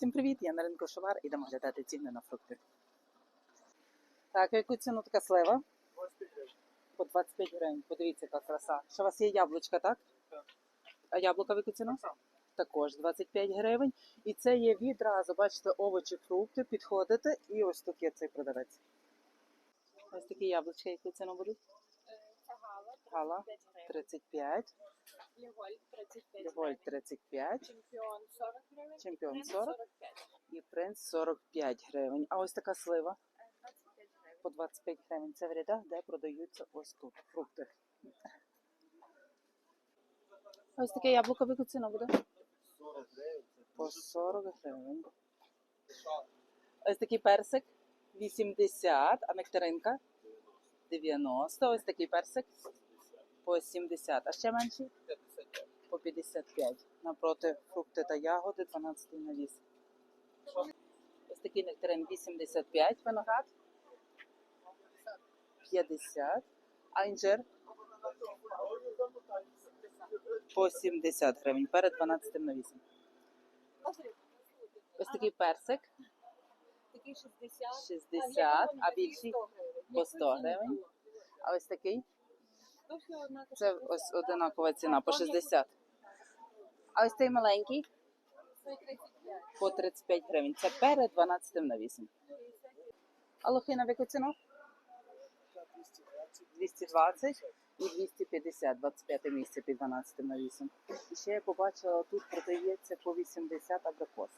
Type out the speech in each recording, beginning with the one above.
Всім привіт! Я на ринку Шовар. Ідемо глядати ціни на фрукти. Так, яку ціну така слива? 25 гривень. По 25 гривень. Подивіться, яка краса. Що у вас є яблучка, так? Так. А яблука в яку ціну? Так. Також 25 гривень. І це є відразу, бачите, овочі, фрукти, підходите і ось тут є цей продавець. Ось такі яблучка, яку ціну будуть? Це гала, Гала 35 35, гривень. Ліголь 35 Льволь гривень. 35 Чемпіон 40 гривень. Чемпіон 40. 45. і принц 45 гривень. А ось така слива Е, 25 гривень. по 25 гривень. Це в рядах, де продаються ось тут фрукти. Ось таке яблуко в яку ціну буде? По 40 гривень. Ось такий персик 80, а нектаринка 90. Ось такий персик по 70, а ще менший 55. по 55. Напроти фрукти та ягоди 12 навіс. Ось такий нектарин 85, виноград 50, а інжир по 70 гривень перед 12 навісом. Ось такий персик Такий 60. 60, а більший по 100 гривень. А ось такий це ось одинакова ціна по 60. А ось цей маленький Це 35. по 35 гривень. Це перед 12 навісом. А лохина в яку ціну? 220 і 250, 25 місце під 12 навісом. І ще я побачила, тут продається по 80 абрикос.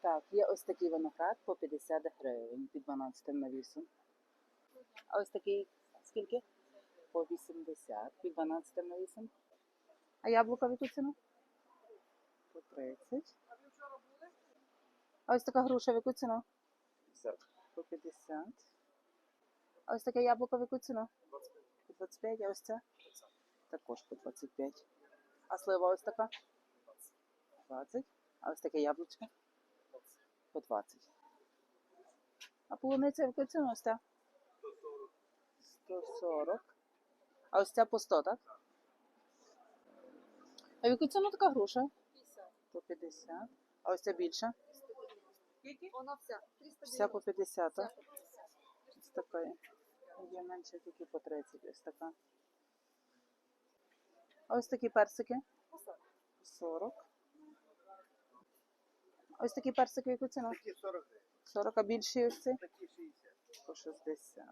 Так, є ось такий виноград по 50 гривень під 12 навісом. А ось такий скільки? По 80 під 12 навісом. А яблука в яку ціну? По 30. А ось така груша в яку ціну? 50. По 50. А ось таке яблуко в яку ціну? По 25, а ось це? Також по 25. А слива ось така? 20. А ось таке яблучко? По 20. А полуниця в яку ціну ось ця? 140. А ось ця по 100, так? А в яку ціну така груша? 50. По 50. А ось ця більша? Вона вся. Вся по 50, так? Вся по 50. Ось така є. Є менше тільки по 30, ось така. А ось такі персики? 40. А Ось такі персики, яку ціну? Такі 40 40, а більші ось ці? Такі 60. По 60.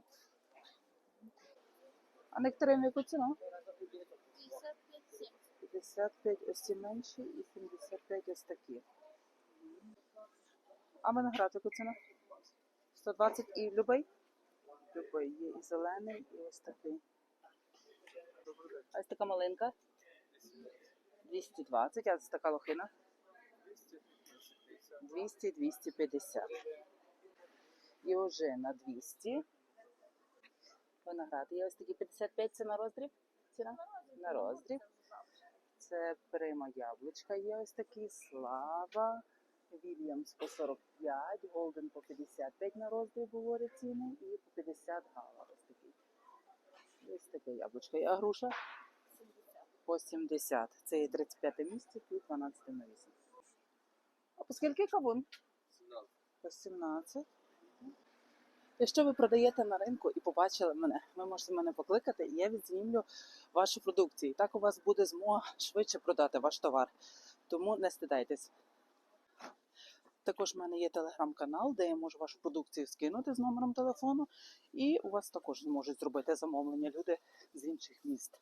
А нектарин яку ціну? 55 ось ці менші і 75 ось такі. А виноград яку ціну? 120 і любий? Любий. Є і зелений, і ось такий. А ось така малинка? 220, а ось така лохина? 200-250. І вже на 200. Виноград. Є ось такі 55 це на роздріб? Ціна? На роздріб. Це прима яблучка є ось такі, слава, Вільямс по 45, Голден по 55 на роздріб говорять ціни і по 50 гала ось такий. Ось таке яблучко. А груша? По 70. Це є 35 місце, тут 12 на 8. А по скільки кавун? 17. По 17. Якщо ви продаєте на ринку і побачили мене, ви можете мене покликати, і я відзнімлю вашу продукцію. Так у вас буде змога швидше продати ваш товар. Тому не стидайтесь. Також в мене є телеграм-канал, де я можу вашу продукцію скинути з номером телефону, і у вас також зможуть зробити замовлення люди з інших міст.